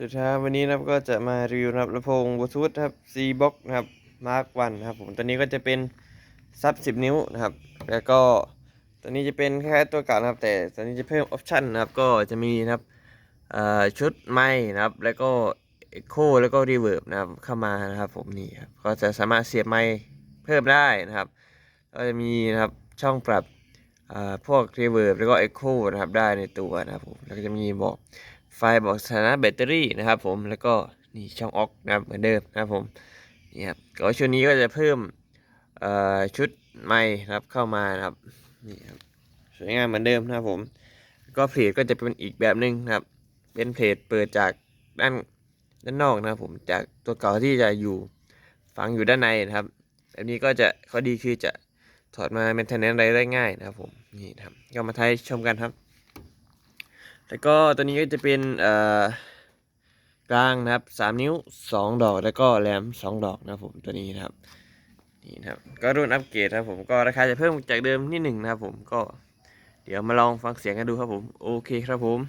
สุดท้ายวันนี้นะครับก็จะมารีวิวนะครับลำโพงบลูทูธครับ C Box นะครับ Mark 1นนะครับผมตัวนี้ก็จะเป็นซับ10นิ้วนะครับ แล้วก็ตัวนี้จะเป็นแคล้ายๆตัวเก่านะครับ แต่ตัวนี้จะเพิ่มออปชันนะครับ ก็จะมีนะครับชุดไม้นะครับ แล้วก็ Echo แล้วก็ Reverb นะครับเข้ามานะครับ ผมนี่ครับก็จะสามารถเสียบไม้เพิ่มได้นะครับ ก็จะมีนะครับช่องปรับพวก Reverb แล้วก็ Echo นะครับได้ในตัวนะครับผมแล้วก็จะมีบอก ไฟบอกสถานะแบตเตอรี่นะครับผมแล้วก็นี่ช่องออกนะครับเหมือนเดิมนะครับผมนี่ครับก็ชุดนี้ก็จะเพิ่มชุดไม้นะครับเข้ามานะครับนี่ครับสวยงามเหมือนเดิมนะครับผมก็เพลทก็จะเป็นอีกแบบหนึ่งนะครับ เป็นเพลทเปิดจากด้านด้านนอกนะครับผมจากตัวเก่าที่จะอยู่ฝังอยู่ด้านในนะครับแบบนี้ก็จะข้อดีคือจะถอดมาเป็น a ทน n นอะไรได้ง่ายนะครับผมนี่ครับก็มาไทยชมกันครับ แล้วก็ตัวนี้ก็จะเป็นเอ่อกลางนะครับสามนิ้วสองดอกแล้วก็แหลมสองดอกนะครับผมตัวนี้นะครับนี่นะครับก็รุ่นอัปเกรดครับผมก็ราคาจะเพิ่มจากเดิมนิดหนึ่งนะครับผมก็เดี๋ยวมาลองฟังเสียงกันดูครับผมโอเคครับผม